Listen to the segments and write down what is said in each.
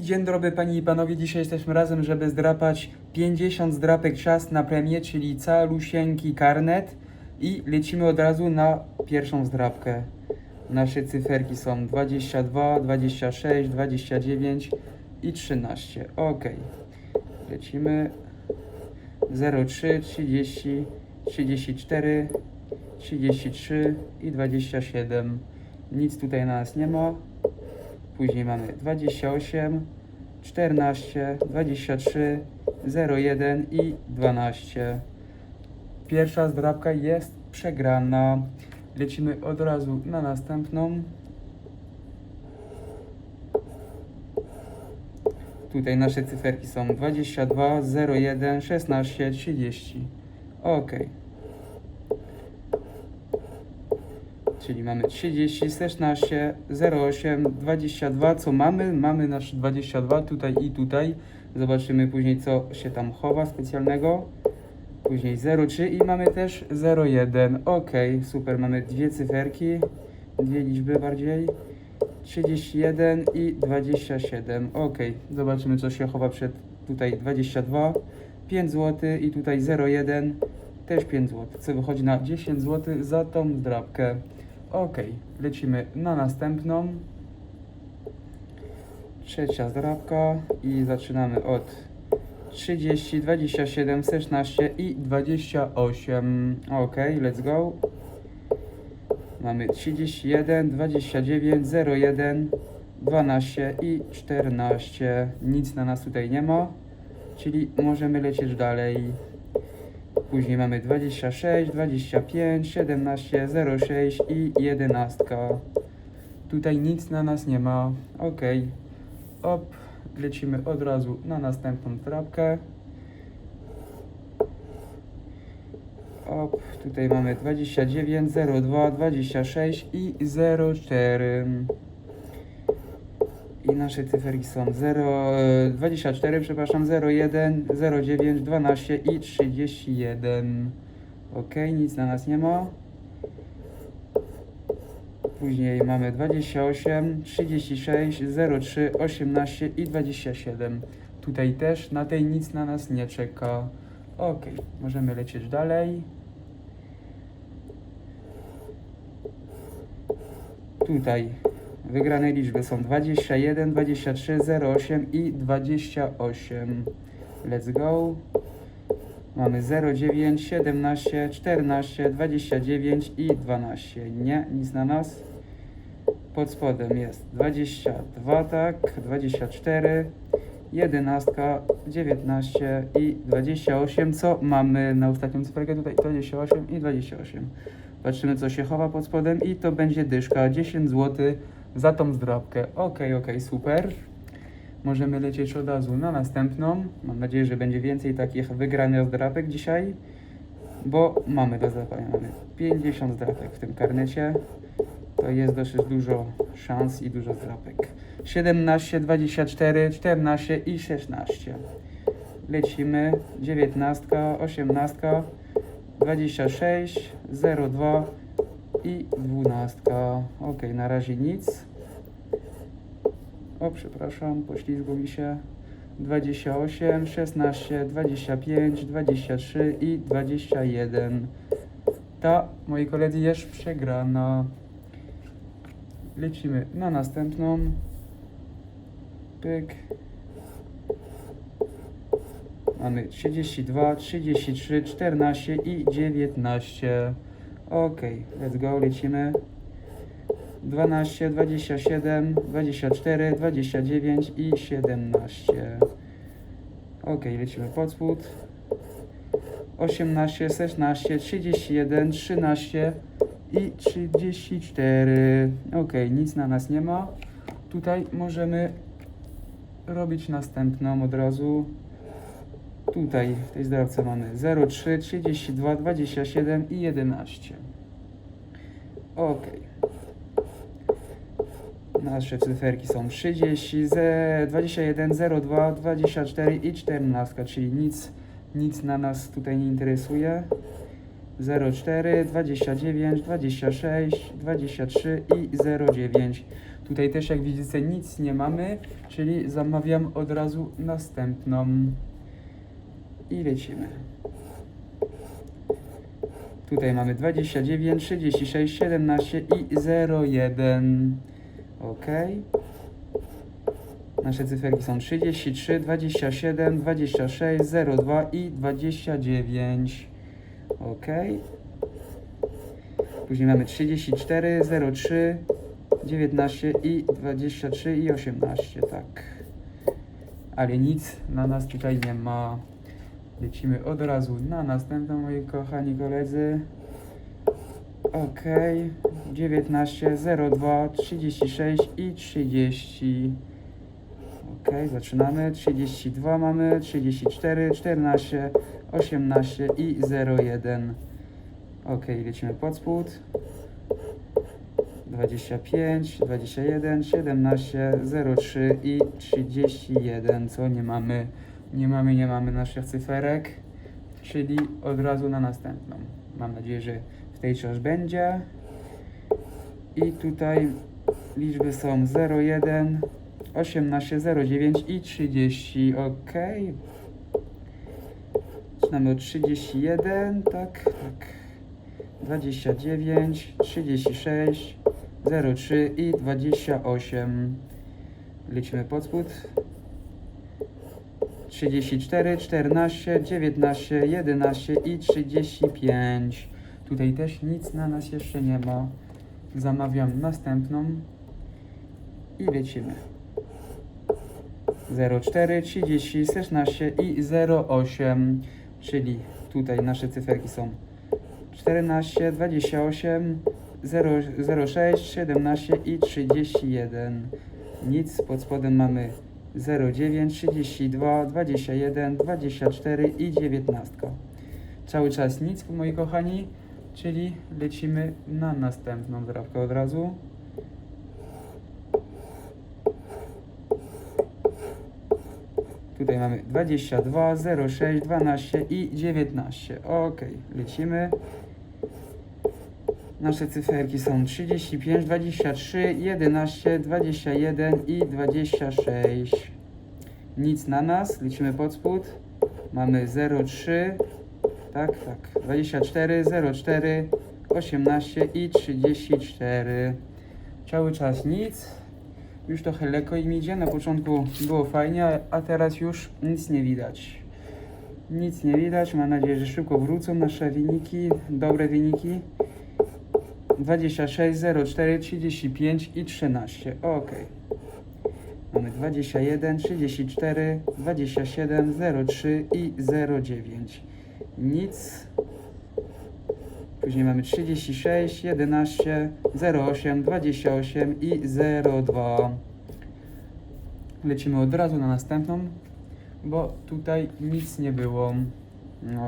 Dzień dobry Panie i Panowie, dzisiaj jesteśmy razem, żeby zdrapać 50 zdrapek czas na premię, czyli calusieńki karnet i lecimy od razu na pierwszą zdrapkę. Nasze cyferki są 22, 26, 29 i 13. Ok. Lecimy 03, 30, 34, 33 i 27. Nic tutaj na nas nie ma. Później mamy 28, 14, 23, 01 i 12. Pierwsza zdrabka jest przegrana. Lecimy od razu na następną. Tutaj nasze cyferki są 22, 01, 16, 30. Ok. Czyli mamy 30, 16, 08, 22. Co mamy? Mamy nasz 22 tutaj i tutaj. Zobaczymy później, co się tam chowa specjalnego. Później 03 i mamy też 01. Ok, super. Mamy dwie cyferki, dwie liczby bardziej. 31 i 27. Ok, zobaczymy, co się chowa przed tutaj 22. 5 zł i tutaj 01 też 5 zł, co wychodzi na 10 zł za tą drapkę. Ok, lecimy na następną. Trzecia zdrabka i zaczynamy od 30, 27, 16 i 28. Ok, let's go. Mamy 31, 29, 01, 12 i 14. Nic na nas tutaj nie ma, czyli możemy lecieć dalej. Później mamy 26, 25, 17, 06 i 11. Tutaj nic na nas nie ma. Ok. Op. Lecimy od razu na następną trapkę. Op. Tutaj mamy 29, 02, 26 i 04. I nasze cyferki są 0, e, 24, przepraszam, 01, 09, 12 i 31. Ok, nic na nas nie ma. Później mamy 28, 36, 03, 18 i 27. Tutaj też na tej nic na nas nie czeka. Ok, możemy lecieć dalej. Tutaj wygrane liczby są 21, 23, 08 i 28. Let's go. Mamy 09, 17, 14, 29 i 12. Nie, nic na nas. Pod spodem jest 22, tak, 24, 11, 19 i 28. Co mamy na ostatnią cyferkę? Tutaj 28 i 28. Patrzymy, co się chowa pod spodem i to będzie dyszka 10 zł za tą zdrabkę. Ok, ok, super. Możemy lecieć od razu na następną. Mam nadzieję, że będzie więcej takich wygranych zdrapek dzisiaj, bo mamy do zdrapania. Mamy 50 zdrapek w tym karnecie. To jest dosyć dużo szans i dużo zdrapek. 17, 24, 14 i 16. Lecimy. 19, 18, 26, 02 i 12. Ok, na razie nic. O, przepraszam, poślizgło mi się. 28, 16, 25, 23 i 21. Ta, moi koledzy, jest przegrana. Lecimy na następną. Pyk. Mamy 32, 33, 14 i 19. Ok, let's go, lecimy. 12, 27, 24, 29 i 17. Ok, lecimy pod spód. 18, 16, 31, 13 i 34. Ok, nic na nas nie ma. Tutaj możemy robić następną od razu. Tutaj w tej zdrawce mamy 03, 32, 27 i 11. Ok. Nasze cyferki są 30, ze- 21, 02, 24 i 14, czyli nic, nic na nas tutaj nie interesuje. 04, 29, 26, 23 i 09. Tutaj też jak widzicie nic nie mamy, czyli zamawiam od razu następną. I lecimy. Tutaj mamy 29, 36, 17 i 01. Ok. Nasze cyferki są 33, 27, 26, 02 i 29. Ok. Później mamy 34, 03, 19 i 23 i 18, tak. Ale nic na nas tutaj nie ma. Lecimy od razu na następną, moi kochani koledzy. Ok, 19, 02, 36 i 30. Ok, zaczynamy. 32 mamy, 34, 14, 18 i 01. Ok, lecimy pod spód. 25, 21, 17, 03 i 31, co nie mamy, nie mamy, nie mamy naszych cyferek, czyli od razu na następną. Mam nadzieję, że w tej coś będzie. I tutaj liczby są 01, 18, 09 i 30, ok. Zaczynamy od 31, tak, tak. 29, 36, 03 i 28. Lecimy pod spód. 34, 14, 19, 11 i 35. Tutaj też nic na nas jeszcze nie ma. Zamawiam następną i lecimy. 04, 30, 16 i 08, czyli tutaj nasze cyferki są 14, 28, 0, 06, 17 i 31. Nic, pod spodem mamy 09, 32, 21, 24 i 19. Cały czas nic, moi kochani, czyli lecimy na następną drapkę od razu. Tutaj mamy 22, 06, 12 i 19. Ok, lecimy. Nasze cyferki są 35, 23, 11, 21 i 26. Nic na nas, lecimy pod spód. Mamy 03, tak, tak, 24, 04, 18 i 34. Cały czas nic. Już trochę lekko im idzie. Na początku było fajnie, a teraz już nic nie widać. Nic nie widać. Mam nadzieję, że szybko wrócą nasze wyniki, dobre wyniki. 26, 04, 35 i 13. Ok. Mamy 21, 34, 27, 03 i 09. Nic. Później mamy 36, 11, 08, 28 i 02. Lecimy od razu na następną, bo tutaj nic nie było.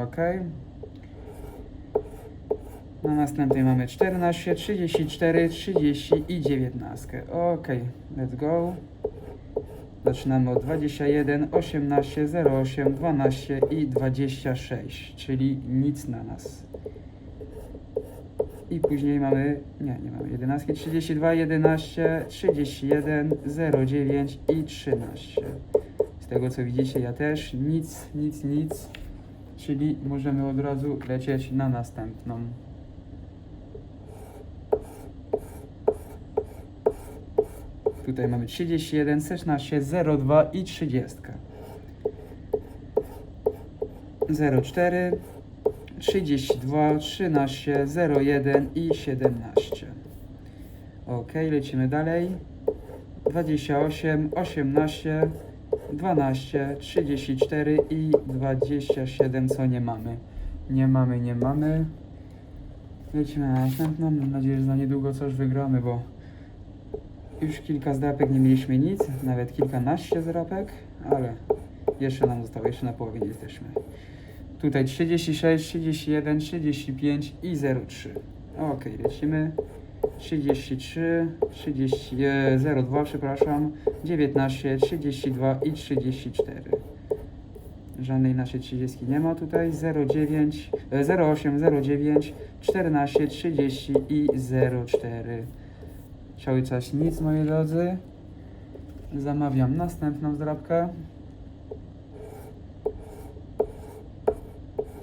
Ok. Na następnej mamy 14, 34, 30 i 19. Ok, let's go. Zaczynamy od 21, 18, 08, 12 i 26, czyli nic na nas. I później mamy, nie, nie mamy 11, 32, 11, 31, 09 i 13. Z tego co widzicie, ja też nic, nic, nic. Czyli możemy od razu lecieć na następną. Tutaj mamy 31, 16, 02 i 30. 04, 32, 13, 01 i 17. Ok, lecimy dalej. 28, 18, 12, 34 i 27, co nie mamy. Nie mamy, nie mamy. Lecimy na następną. Mam nadzieję, że za niedługo coś wygramy, bo już kilka zdrapek nie mieliśmy nic, nawet kilkanaście zdrapek, ale jeszcze nam zostało, jeszcze na połowie nie jesteśmy. Tutaj 36, 31, 35 i 03. Ok, lecimy. 33, 30, e, 02, przepraszam, 19, 32 i 34. Żadnej naszej 30 nie ma tutaj. 09, e, 08, 09, 14, 30 i 04. Cały czas nic, moi drodzy. Zamawiam następną zdrabkę.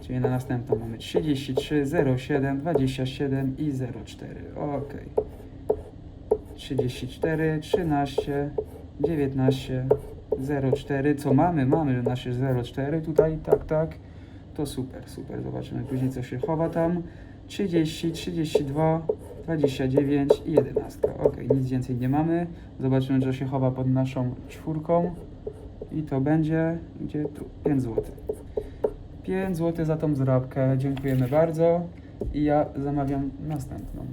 Czyli na następną mamy 33, 07, 27 i 04. Ok. 34, 13, 19, 04. Co mamy? Mamy nasze 04 tutaj, tak, tak. To super, super. Zobaczymy później, co się chowa tam. 30, 32, 29 i 11. Ok, nic więcej nie mamy. Zobaczymy, co się chowa pod naszą czwórką. I to będzie, gdzie tu? 5 zł. 5 zł za tą zrabkę. Dziękujemy bardzo. I ja zamawiam następną.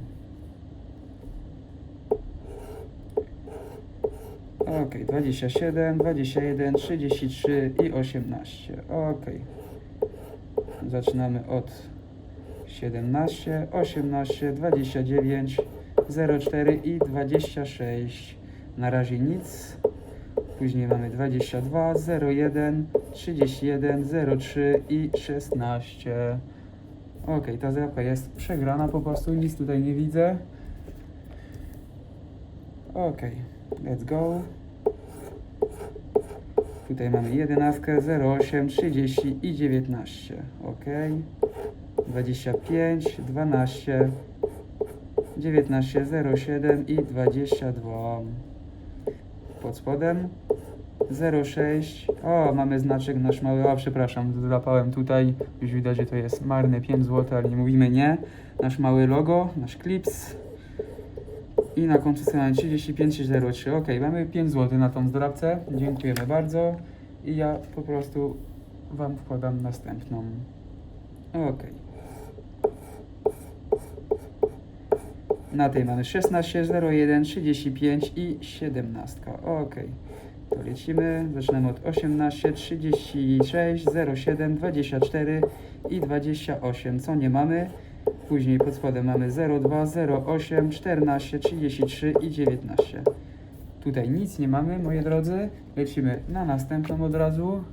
Ok, 27, 21, 33 i 18. Ok. Zaczynamy od 17, 18, 29, 04 i 26. Na razie nic. Później mamy 22, 01, 31, 03 i 16. Ok, ta zrabka jest przegrana po prostu, nic tutaj nie widzę. Ok, let's go. Tutaj mamy 11, 08, 30 i 19. Ok. 25, 12, 19, 07 i 22. Pod spodem 06. O, mamy znaczek nasz mały. O, przepraszam, złapałem tutaj. Już widać, że to jest marne 5 zł, ale nie mówimy nie. Nasz mały logo, nasz klips. I na końcu strony 3503. Ok, mamy 5 zł na tą zdrabce. Dziękujemy bardzo. I ja po prostu Wam wkładam następną. Ok. Na tej mamy 16, 01, 35 i 17. Ok. To lecimy. Zaczynamy od 18, 36, 07, 24 i 28. Co nie mamy? Później pod spodem mamy 02, 08, 14, 33 i 19. Tutaj nic nie mamy, moi drodzy. Lecimy na następną od razu.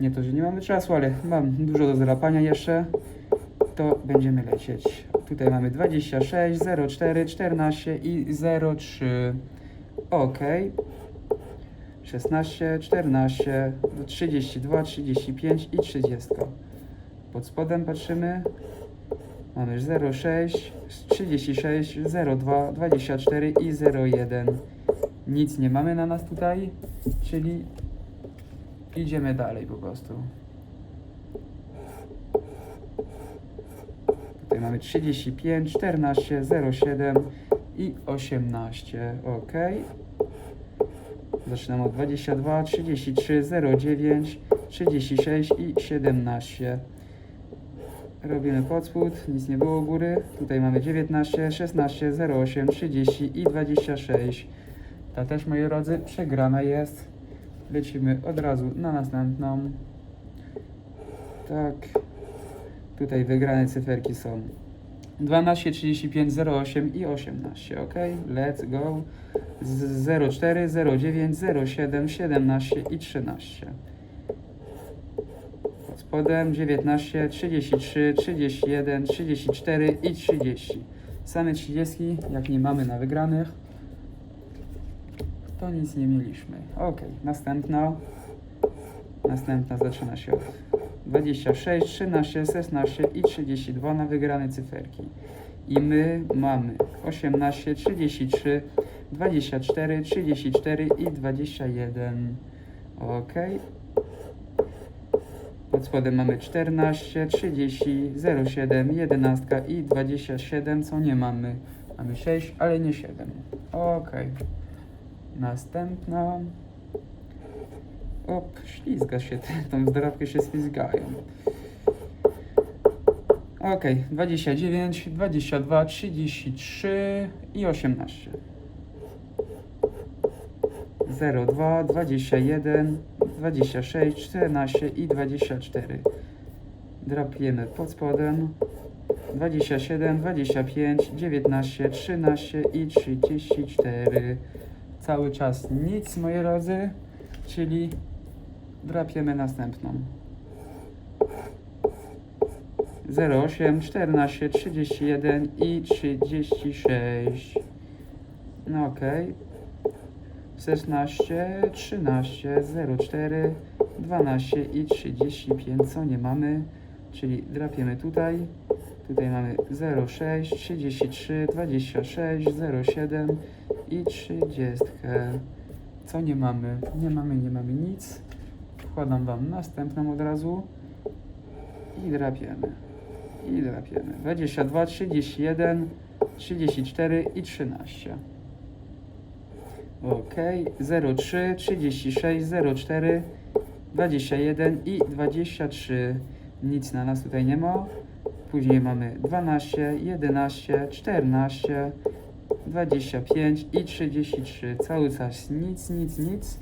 Nie to, że nie mamy czasu, ale mam dużo do zrapania jeszcze. To będziemy lecieć. Tutaj mamy 26, 04, 14 i 03. Ok. 16, 14, 32, 35 i 30. Pod spodem patrzymy. Mamy 06, 36, 02, 24 i 01. Nic nie mamy na nas tutaj, czyli idziemy dalej po prostu. Tutaj mamy 35, 14, 07 i 18. Ok. Zaczynamy od 22, 33, 09, 36 i 17. Robimy pod spód, nic nie było góry. Tutaj mamy 19, 16, 08, 30 i 26. Ta też, moi drodzy, przegrana jest. Lecimy od razu na następną. Tak. Tutaj wygrane cyferki są 12, 35, 08 i 18. Ok, let's go. Z 04, 09, 07, 17 i 13. Pod spodem 19, 33, 31, 34 i 30. Same 30, jak nie mamy na wygranych, to nic nie mieliśmy. Ok, następna. Następna zaczyna się od 26, 13, 16 i 32 na wygrane cyferki. I my mamy 18, 33, 24, 34 i 21. Ok. Pod spodem mamy 14, 30, 07, 11 i 27, co nie mamy. Mamy 6, ale nie 7. Ok. Następna. Op, ślizga się, tą zdrabkę się ślizgają. Ok, 29, 22, 33 i 18. 02, 21, 26, 14 i 24. Drapiemy pod spodem. 27, 25, 19, 13 i 34. Cały czas nic, moi drodzy, czyli drapiemy następną. 08, 14, 31 i 36. No okej. 16, 13, 04, 12 i 35, co nie mamy, czyli drapiemy tutaj. Tutaj mamy 06, 33, 26, 07 i 30. Co nie mamy? Nie mamy, nie mamy nic. Wkładam Wam następną od razu i drapiemy. I drapiemy. 22, 31, 34 i 13. Ok, 03, 36, 04, 21 i 23. Nic na nas tutaj nie ma. Później mamy 12, 11, 14, 25 i 33. Cały czas nic, nic, nic.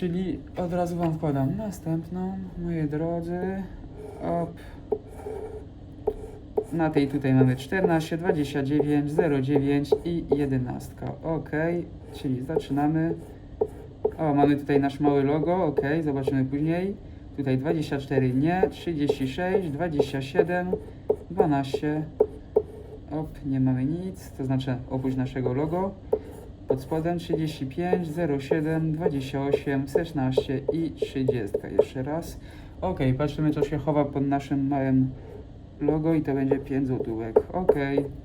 Czyli od razu Wam wkładam następną, moi drodzy. Op. Na tej tutaj mamy 14, 29, 09 i 11. Ok, czyli zaczynamy. O, mamy tutaj nasz mały logo, ok, zobaczymy później. Tutaj 24 nie, 36, 27, 12. Op, nie mamy nic, to znaczy oprócz naszego logo. Pod spodem 35, 07, 28, 16 i 30. Jeszcze raz. Ok, patrzymy co się chowa pod naszym małym logo i to będzie 5 złotówek. Ok,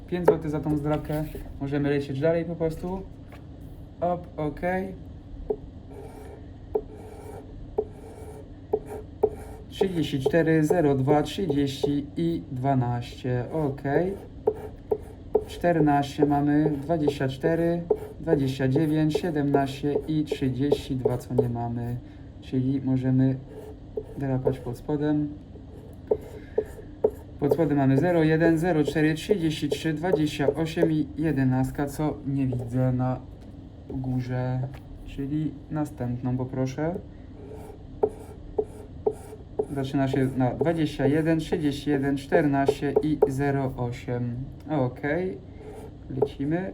5 zł za tą zdrabkę. Możemy lecieć dalej po prostu. Op, ok. Trzydzieści cztery, zero dwa, trzydzieści i dwanaście. Ok. 14 mamy, 24, 29, 17 i 32, co nie mamy. Czyli możemy drapać pod spodem. Pod spodem mamy 0, 1, 0, 4, 33, 28 i 11, co nie widzę na górze. Czyli następną poproszę. Zaczyna się na 21, 31, 14 i 08. Ok. Lecimy.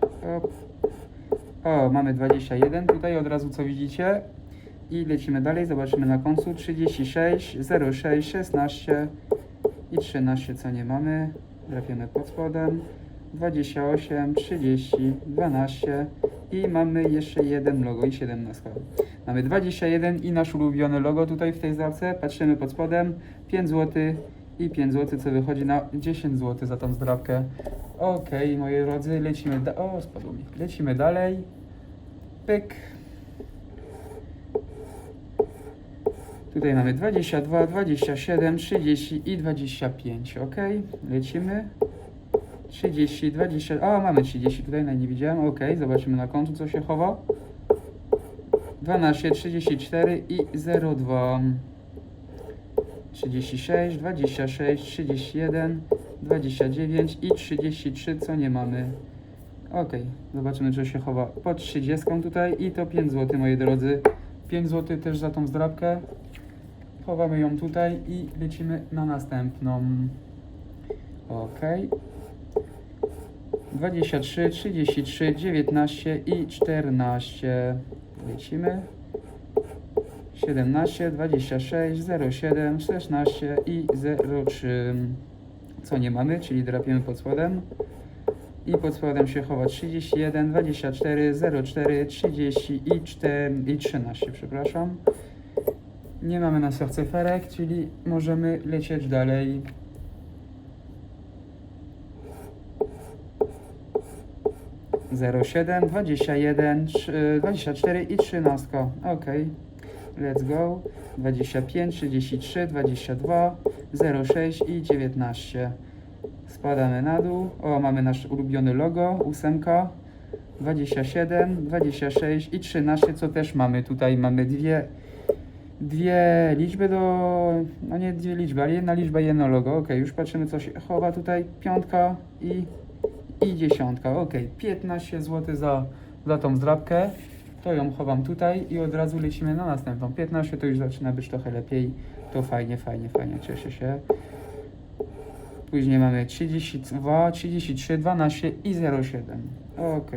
O, o, mamy 21 tutaj od razu co widzicie. I lecimy dalej. Zobaczymy na końcu 36, 06, 16 i 13 co nie mamy. Trafiamy pod spodem. 28, 30, 12 i mamy jeszcze jeden logo i 17. Mamy 21 i nasz ulubiony logo tutaj w tej zdrabce. Patrzymy pod spodem. 5 zł i 5 zł, co wychodzi na 10 zł za tą zdrabkę. Ok, moi drodzy, lecimy O, spadło mi. Lecimy dalej. Pyk. Tutaj mamy 22, 27, 30 i 25. Ok, lecimy. 30, 20. O, mamy 30 tutaj, na nie widziałem. Ok, zobaczymy na końcu, co się chowa. 12, 34 i 02. 36, 26, 31, 29 i 33, co nie mamy. Ok, zobaczymy, czy się chowa pod 30 tutaj i to 5 zł, moi drodzy. 5 zł też za tą zdrabkę. Chowamy ją tutaj i lecimy na następną. Ok. 23, 33, 19 i 14. Lecimy. 17, 26, 07, 16 i 03. Co nie mamy, czyli drapiemy pod spodem. I pod spodem się chowa 31, 24, 04, 30 i, 4, i 13, przepraszam. Nie mamy na cyferek, czyli możemy lecieć dalej. Zero siedem, dwadzieścia jeden, trzy- dwadzieścia cztery i trzynastka. Ok. Let's go. 25, 33, 22, 06 i 19. Spadamy na dół. O, mamy nasz ulubiony logo, ósemka. 27, 26 i 13, co też mamy. Tutaj mamy dwie, dwie liczby do... No nie dwie liczby, ale jedna liczba jedno logo. Ok, już patrzymy co się chowa tutaj. Piątka i, i dziesiątka. Ok, 15 zł za, za tą zdrabkę. To ją chowam tutaj i od razu lecimy na następną. 15 to już zaczyna być trochę lepiej. To fajnie, fajnie, fajnie, cieszę się. Później mamy 32, 33, 12 i 07. Ok.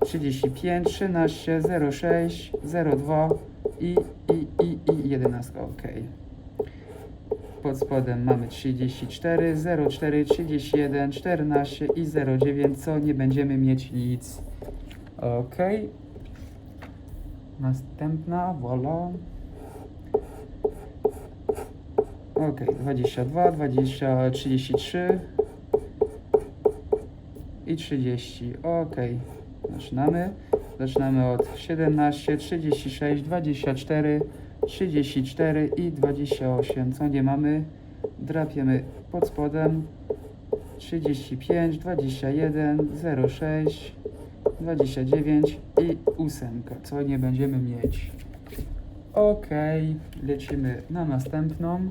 35, 13, 06, 02 i, i, i, i 11. Ok. Pod spodem mamy 34, 04, 31, 14 i 09, co nie będziemy mieć nic. Ok. Następna, voilà. Ok, 22, 20, 33 i 30. Ok, zaczynamy. Zaczynamy od 17, 36, 24, 34 i 28. Co nie mamy? Drapiemy pod spodem. 35, 21, 06, 29 i 8. Co nie będziemy mieć? Ok, lecimy na następną.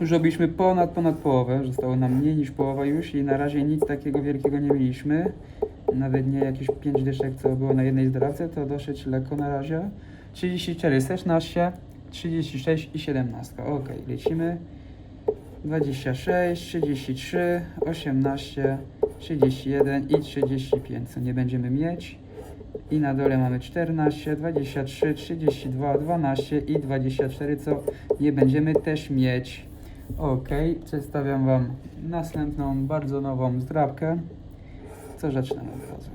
Już robiliśmy ponad, ponad połowę. Zostało nam mniej niż połowa już i na razie nic takiego wielkiego nie mieliśmy. Nawet nie jakieś 5 dyszek, co było na jednej zdrawce, to dosyć lekko na razie. 34, 16, 36 i 17. Ok, lecimy. 26, 33, 18, 31 i 35, co nie będziemy mieć. I na dole mamy 14, 23, 32, 12 i 24, co nie będziemy też mieć. Ok, przedstawiam Wam następną, bardzo nową zdrabkę. Co zaczynamy od razu.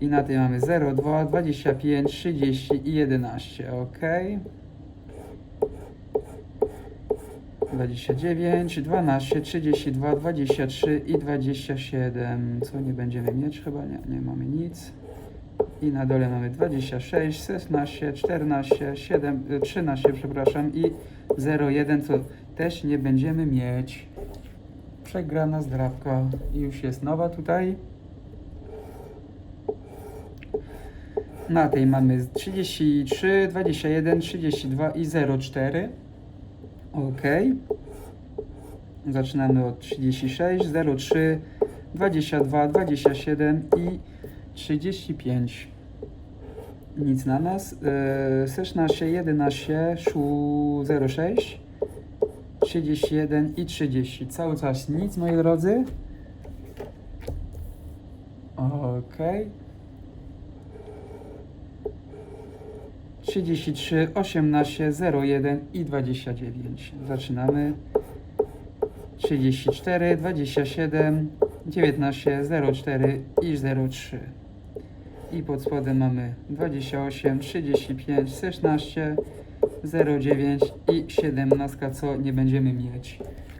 I na tej mamy 0, 2, 25, 30 i 11. Ok. 29, 12, 32, 23 i 27. Co nie będziemy mieć? Chyba nie, nie mamy nic. I na dole mamy 26, 16, 14, 7, y, 13, przepraszam, i 01, co też nie będziemy mieć. Przegrana zdrabka. I już jest nowa tutaj. Na tej mamy 33, 21, 32 i 04. Ok. Zaczynamy od 36, 03, 22, 27 i 35. Nic na nas. Yy, 16, 11, 06, 31 i 30. Cały czas nic, moi drodzy. Okej. 33, 18, 01 i 29. Zaczynamy. 34, 27, 19, 04 i 03. I pod spodem mamy 28, 35, 16, 09 i 17, co nie będziemy mieć.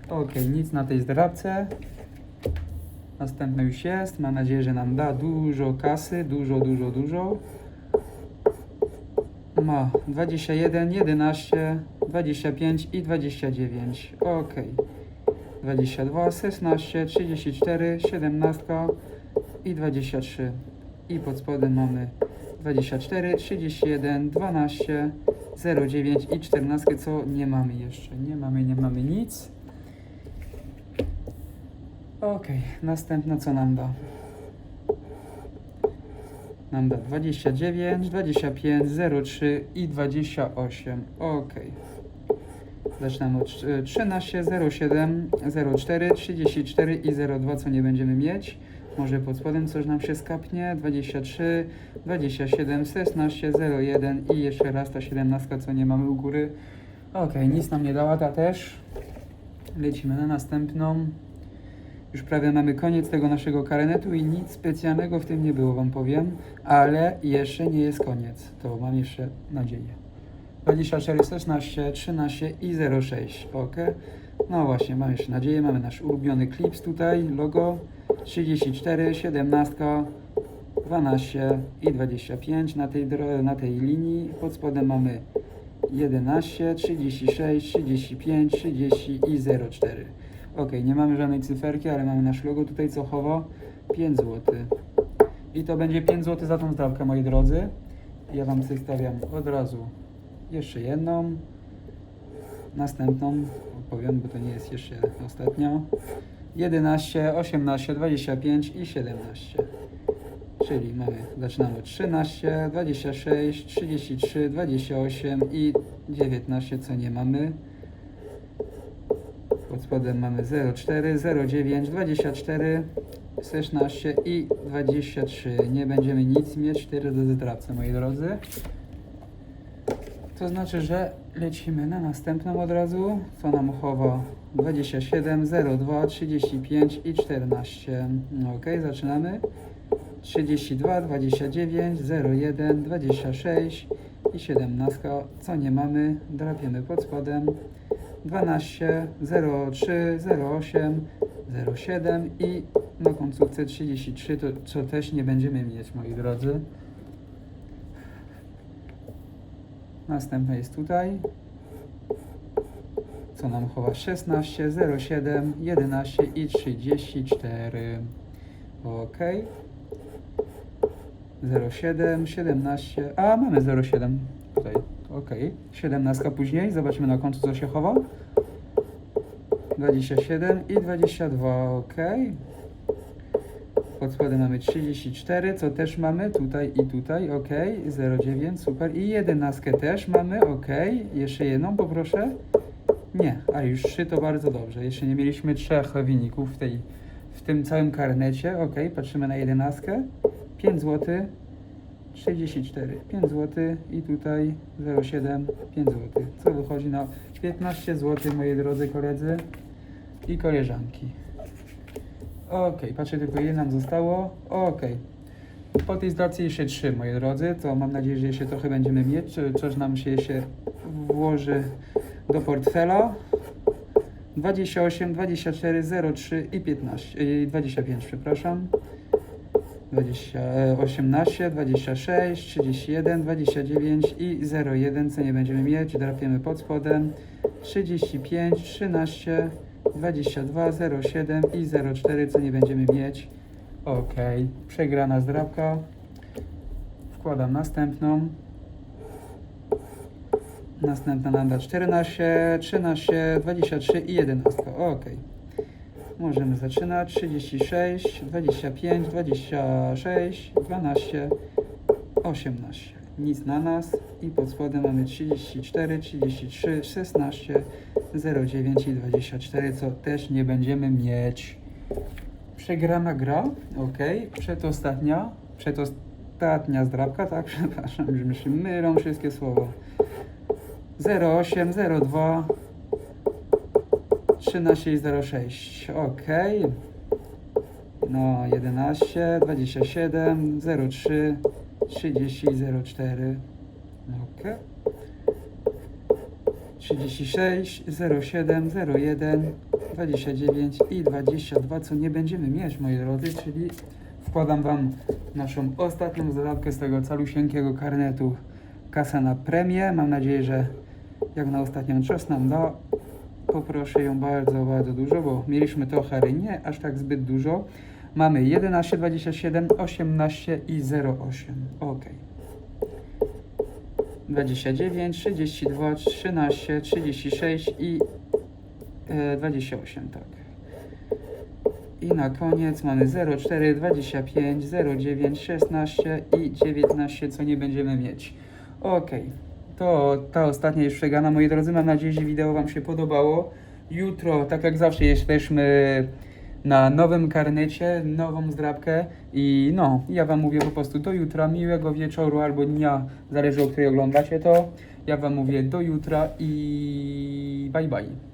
Ok, nic na tej zdrabce. Następny już jest. Mam nadzieję, że nam da dużo kasy. Dużo, dużo, dużo. Ma 21, 11, 25 i 29. Ok. 22, 16, 34, 17 i 23. I pod spodem mamy 24, 31, 12, 09 i 14, co nie mamy jeszcze. Nie mamy, nie mamy nic. Ok, następna co nam da? Da 29, 25, 03 i 28. Ok. Zaczynamy od trz- 13, 07, 04, 34 i 02, co nie będziemy mieć. Może pod spodem coś nam się skapnie. 23, 27, 16, 01 i jeszcze raz ta 17, co nie mamy u góry. Ok, nic nam nie dała ta też. Lecimy na następną. Już prawie mamy koniec tego naszego karenetu i nic specjalnego w tym nie było, Wam powiem. Ale jeszcze nie jest koniec. To mam jeszcze nadzieję. 24, 16, 13 i 06. Ok. No właśnie, mam jeszcze nadzieję. Mamy nasz ulubiony klips tutaj, logo. 34, 17, 12 i 25 na tej, na tej linii. Pod spodem mamy 11, 36, 35, 30 i 04. Ok, nie mamy żadnej cyferki, ale mamy nasz logo tutaj co chowa 5 zł. I to będzie 5 zł za tą zdrawkę, moi drodzy. Ja Wam przedstawiam od razu jeszcze jedną, następną, powiem, bo to nie jest jeszcze ostatnia. 11, 18, 25 i 17. Czyli mamy, zaczynamy od 13, 26, 33, 28 i 19, co nie mamy. Pod spodem mamy 04, 09, 24, 16 i 23. Nie będziemy nic mieć, 4 do zdrawcy, moi drodzy. To znaczy, że lecimy na następną od razu, co nam chowa 27, 02, 35 i 14. Ok, zaczynamy. 32, 29, 01, 26 i 17. Co nie mamy, drapiemy pod spodem. 12, 03, 08, 07 i na końcówce 33, to co też nie będziemy mieć, moi drodzy. Następne jest tutaj. Co nam chowa 16, 07, 11 i 34. Ok. 07, 17. A, mamy 07 tutaj. Ok. 17 później. Zobaczymy na końcu, co się chowa. 27 i 22. Ok. Pod spodem mamy 34, co też mamy tutaj i tutaj, ok, 09, super. I 11 też mamy, ok. Jeszcze jedną poproszę. Nie, a już 3 to bardzo dobrze. Jeszcze nie mieliśmy trzech wyników w, tej, w tym całym karnecie, ok. Patrzymy na 11. 5 zł, 34, 5 zł i tutaj 07, 5 zł. Co wychodzi na 15 zł, moi drodzy koledzy i koleżanki. Ok, patrzę tylko ile nam zostało. Ok. Po tej stacji jeszcze trzy, moi drodzy, to mam nadzieję, że jeszcze trochę będziemy mieć, coś nam się jeszcze włoży do portfela. 28, 24, 03 i 15, i 25, przepraszam. 20, e, 18, 26, 31, 29 i 01, co nie będziemy mieć, drapiemy pod spodem. 35, 13, 22, 07 i 04, co nie będziemy mieć. Ok, przegrana zdrabka. Wkładam następną. Następna nam da 14, 13, 23 i 11. Ok. Możemy zaczynać. 36, 25, 26, 12, 18. Nic na nas. I pod spodem mamy 34, 33, 16, 09 i 24, co też nie będziemy mieć. Przegrana gra, ok. Przedostatnia, przedostatnia zdrabka, tak, przepraszam, już mi się mylą wszystkie słowa. 08, 02, 13 i 06, ok. No, 11, 27, 03, 30 i 04, ok. 36, 07, 01, 29 i 22, co nie będziemy mieć, moi drodzy, czyli wkładam Wam naszą ostatnią zarobkę z tego calusieńkiego karnetu kasa na premię. Mam nadzieję, że jak na ostatnią czas nam da. Poproszę ją bardzo, bardzo dużo, bo mieliśmy trochę, nie aż tak zbyt dużo. Mamy 11, 27, 18 i 08. Ok. 29, 32, 13, 36 i e, 28, tak. I na koniec mamy 04, 25, 09, 16 i 19, co nie będziemy mieć. Ok, to ta ostatnia jest przegana, moi drodzy. Mam nadzieję, że wideo Wam się podobało. Jutro, tak jak zawsze, jesteśmy na nowym karnecie, nową zdrabkę i no, ja Wam mówię po prostu do jutra, miłego wieczoru albo dnia, zależy o której oglądacie to. Ja Wam mówię do jutra i bye bye.